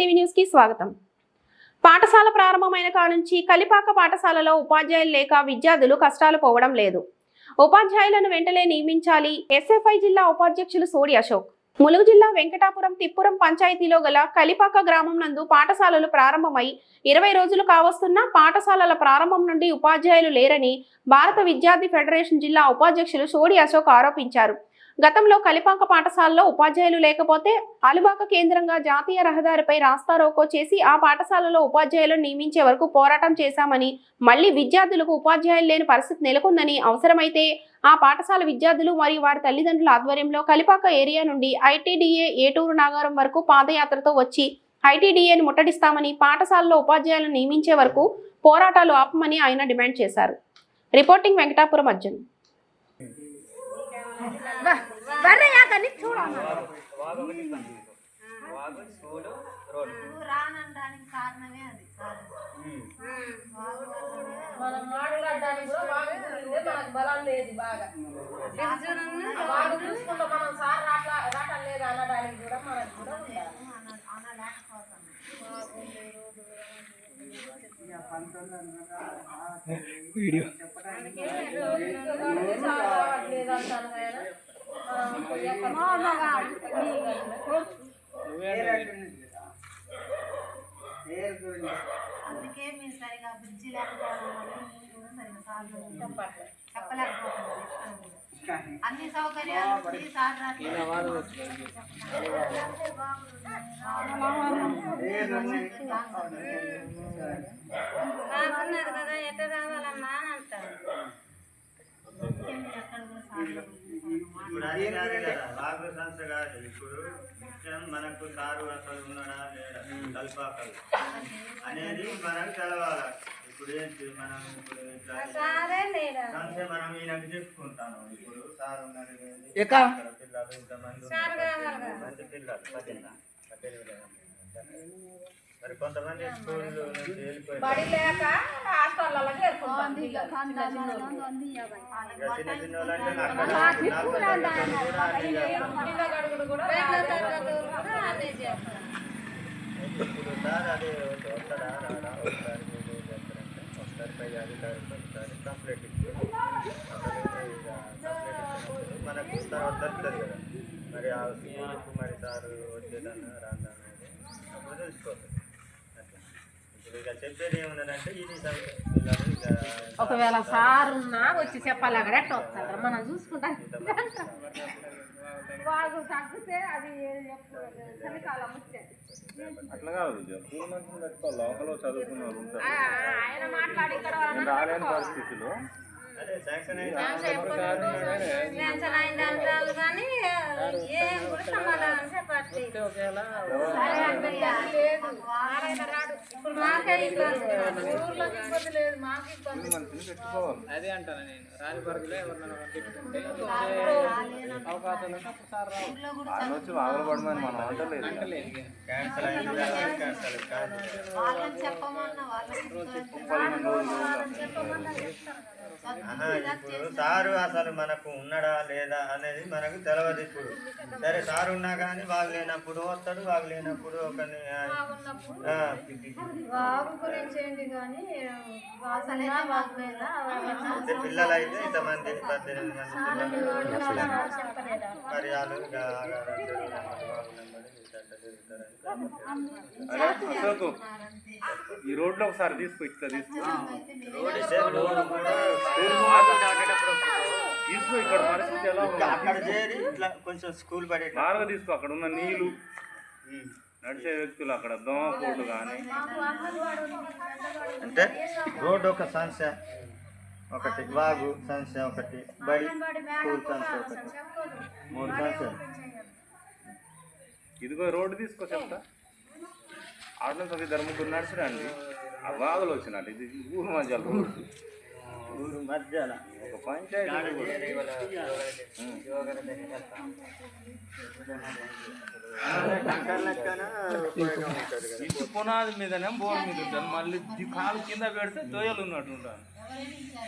TV న్యూస్కి స్వాగతం. పాఠశాల ప్రారంభమైన కానుంచి కలిపాక పాఠశాలలో ఉపాధ్యాయులు లేక విద్యార్థులు కష్టాలు పోవడం లేదు. ఉపాధ్యాయులను వెంటనే నియమించాలి. ఎస్ఎఫ్ఐ జిల్లా ఉపాధ్యక్షులు సోడి అశోక్. ములుగు జిల్లా వెంకటాపురం తిప్పురం పంచాయతీలో గల కలిపాక గ్రామం నందు పాఠశాలలు ప్రారంభమై ఇరవై రోజులు కావస్తున్నా పాఠశాలల ప్రారంభం నుండి ఉపాధ్యాయులు లేరని భారత విద్యార్థి ఫెడరేషన్ జిల్లా ఉపాధ్యక్షులు సోడి అశోక్ ఆరోపించారు. గతంలో కలిపాక పాఠశాలలో ఉపాధ్యాయులు లేకపోతే అలుబాక కేంద్రంగా జాతీయ రహదారిపై రాస్తారోకో చేసి ఆ పాఠశాలలో ఉపాధ్యాయులను నియమించే వరకు పోరాటం చేశామని మళ్ళీ విద్యార్థులకు ఉపాధ్యాయులు లేని పరిస్థితి నెలకొందని అవసరమైతే ఆ పాఠశాల విద్యార్థులు మరియు వారి తల్లిదండ్రుల ఆధ్వర్యంలో కలిపాక ఏరియా నుండి ఐటీడీఏ ఏటూరు నాగారం వరకు పాదయాత్రతో వచ్చి ఐటీడీఏని ముట్టడిస్తామని పాఠశాలలో ఉపాధ్యాయులను నియమించే వరకు పోరాటాలు ఆపమని ఆయన డిమాండ్ చేశారు. రిపోర్టింగ్ వెంకటాపురం అర్జున్. రానడానికి కారణమే అది మనం మాట్లాడడానికి మనకు బలం లేదు బాగా. చూసుకుంటే మనం సార్ రాట్లా రావటం లేదు అనడానికి కూడా మనకు కూడా ఉండాలి. సార్ రావట్లేదు అంటాను కదా అందుకే మీరు సరిగా బ్రిడ్జి లేకపోవడం అన్ని సౌకర్యాలు సార్ కదా ఎట్లా రావాలమ్మా అని అంటారు. ఎక్కడ కూడా సార్ ఇప్పుడు అది కాదు కదా వాగు సంస్థ కాదు. ఇప్పుడు ముఖ్యం మనకు సారు అసలు ఉన్నాడా లేడా? కల్పాకలు. అనేది మనకు తెలవాలి ఇప్పుడు ఏంటి మనం ఇప్పుడు సంస్థ మనం ఈయనకు చెప్పుకుంటాను. ఇప్పుడు సార్? ఇక్కడ పిల్లలు ఇంతమంది ఉన్నారు. మంచి పిల్లలు. పద్దెనిమిది పద్దెనిమిది మరి కొంతమంది స్కూల్ నుంచి బడి లేక హాస్టల్లో చేరుకుంటాం చిన్న చిన్న కూడా అదే చేస్తారు. ఇప్పుడు సార్ అదే వస్తాడా? రాడా? ఒకసారి మీరు ఏం చేస్తారంటే ఒకసారి పై అధికారులు ఒకసారి కంప్లైంట్ ఇచ్చారు మనకు తర్వాత దొరుకుతుంది కదా. మరి ఆ సీఎంకు మరి సార్ వచ్చేదన్నా రాదా అనేది అప్పుడు తెలుసుకోవాలి అట్లా ఇప్పుడు ఇక చెప్పేది ఏమున్నదంటే ఇది సంగతి. పిల్లలు ఇక ఒకవేళ సార్ ఉన్నా వచ్చి చెప్పాలి అక్కడ ఎట్ట వస్తారు మనం చూసుకుంటాం. బాగు తగ్గితే అది ఎప్పుడు చలికాలం వచ్చేది. అట్లా కాదు లోకల్ చదువుకున్న వాళ్ళు ఉంటారు. ఆ, ఆయన మాట్లాడి ఇక్కడ నేను రాలేని పరిస్థితిలో అదే శాంక్షన్ అదే అంటాను నేను. రాని పరిధిలో ఎవరినైనా పెట్టుకుంటే అవకాశాలు అంటలేదు లేదు ఇక. క్యాన్సల్ అయింది కదా, క్యాన్సల్ కాదు వాళ్ళని చెప్పమన్నా వాళ్ళని పదిహేను రోజులు ఆహా, ఇప్పుడు సారు అసలు మనకు ఉన్నాడా లేదా అనేది మనకు తెలియదు ఇప్పుడు. సరే సారు ఉన్నా కానీ వాళ్ళు లేనప్పుడు వస్తాడు వాళ్ళు లేనప్పుడు ఒకరిని ఆ, బాబు గురించి ఏంటి కానీ పిల్లలు అయితే ఇంతమంది పద్దెనిమిది మంది మరి వాళ్ళు వాగు అశోక్ ఈ రోడ్లో ఒకసారి తీసుకో ఇట్లా తీసుకో రోడ్ ఇస్తే రోడ్డు కూడా స్కూల్ తీసుకో ఇక్కడ పరిస్థితి ఎలా ఉంది? అక్కడ చేరి ఇట్లా కొంచెం స్కూల్ పడే బాగా తీసుకో అక్కడ ఉన్న నీళ్ళు నడిచే వ్యక్తులు అక్కడ దోమపోటు కానీ అంటే రోడ్డు ఒక సమస్య ఒకటి వాగు సమస్య ఒకటి బడి స్కూల్ సమస్య ఒకటి. మూడు సమస్యలు ఇదిగో రోడ్డు తీసుకో చెప్తా. ఆటలో ఒక ఇద్దరు ముగ్గురు నడిచిరండి. ఆ వాగులు వచ్చినట్టు ఇది ఊరు మధ్యలో. ఊరు మధ్యాహ్న ఒక పంచాయతీ ఇంటి పునాది మీదనే బోర్ మీద ఉంటాను మళ్ళీ కాలు కింద పెడితే దోయలు ఉన్నట్టు ఉంటాను